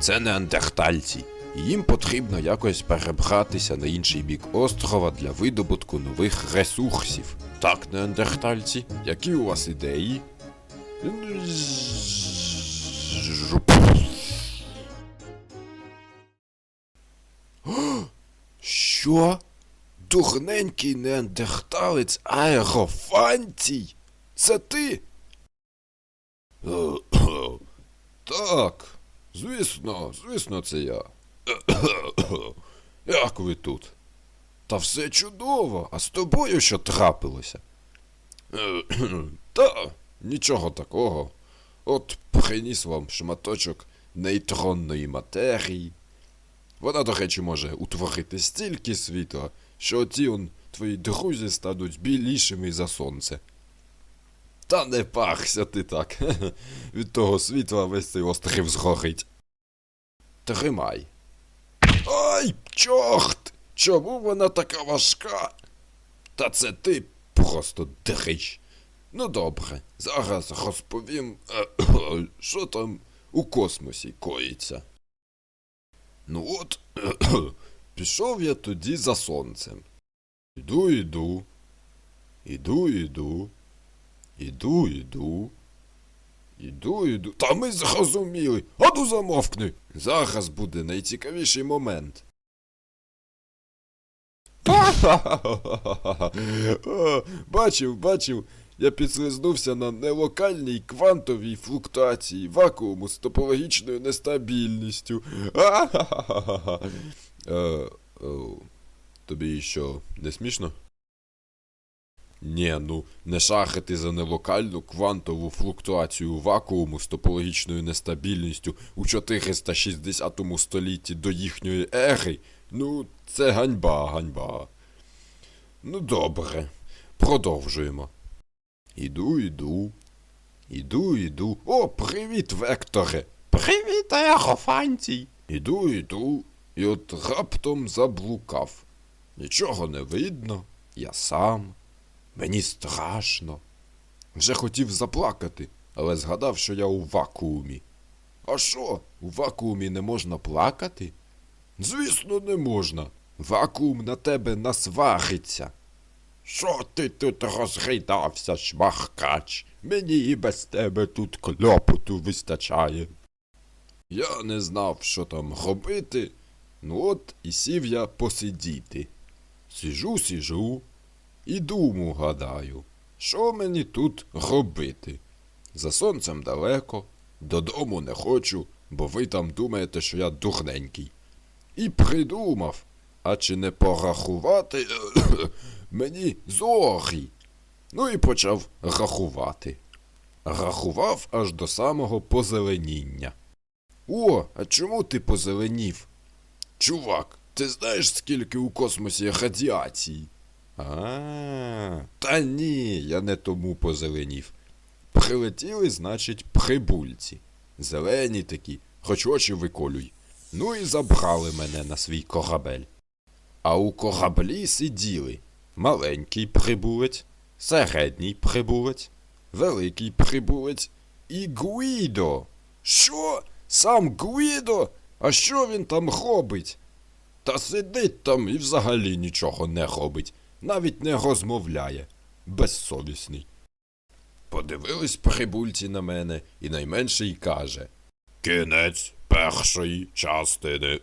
Це неандертальці. і Їм потрібно якось перебратися на інший бік острова для видобутку нових ресурсів. Так, неандертальці, які у вас ідеї? Що? Дурненький неандерталець аерофантій? Це ти? Так, звісно, звісно, це я. Як ви тут? Та все чудово, а з тобою що трапилося? Та, нічого такого. От приніс вам шматочок нейтронної матерії. Вона, до речі, може утворити стільки світла, що ті твої друзі стануть білішими за сонце. Та не пахся ти так. Від того світла весь цей острів згорить. Тримай. Ай, чорт! Чому вона така важка? Та це ти просто дрищ. Ну добре, зараз розповім, е, що там у космосі коїться. Ну от, пішов я тоді за сонцем. Іду, іду. Іду, іду. Іду, іду. Іду, іду. Та ми зрозуміли. А ну замовкни. Зараз буде найцікавіший момент. Бачив, бачив. Я підслизнувся на нелокальній квантовій флуктуації вакууму з топологічною нестабільністю. Е, е, Тобі що, не смішно? Ні, ну не шахати за нелокальну квантову флуктуацію вакууму з топологічною нестабільністю у 460 столітті до їхньої ери. Ну, це ганьба, ганьба. Ну, добре, продовжуємо. Іду, іду. Іду, іду. О, привіт, Векторе! Привіт, Аерофантій! Іду, іду, і от раптом заблукав. Нічого не видно, я сам. Мені страшно. Вже хотів заплакати, але згадав, що я у вакуумі. А що, у вакуумі не можна плакати? Звісно, не можна. Вакуум на тебе насвариться. Що ти тут розгайдався, шмахкач? Мені і без тебе тут клопоту вистачає. Я не знав, що там робити, ну от і сів я посидіти. Сижу, сижу і думу гадаю, що мені тут робити? За сонцем далеко, додому не хочу, бо ви там думаєте, що я дурненький. І придумав, а чи не порахувати мені зорі? Ну і почав рахувати. Рахував аж до самого позеленіння. О, а чому ти позеленів? Чувак, ти знаєш, скільки у космосі радіації? А, та ні, я не тому позеленів. Прилетіли, значить, прибульці. Зелені такі, хоч очі виколюй. Ну і забрали мене на свій корабель. А у кораблі сиділи маленький прибулець, середній прибулець, великий прибулець і Гуїдо. Що? Сам Гуїдо? А що він там робить? Та сидить там і взагалі нічого не робить, навіть не розмовляє. Безсовісний. Подивились прибульці на мене, і найменший каже Кінець першої частини.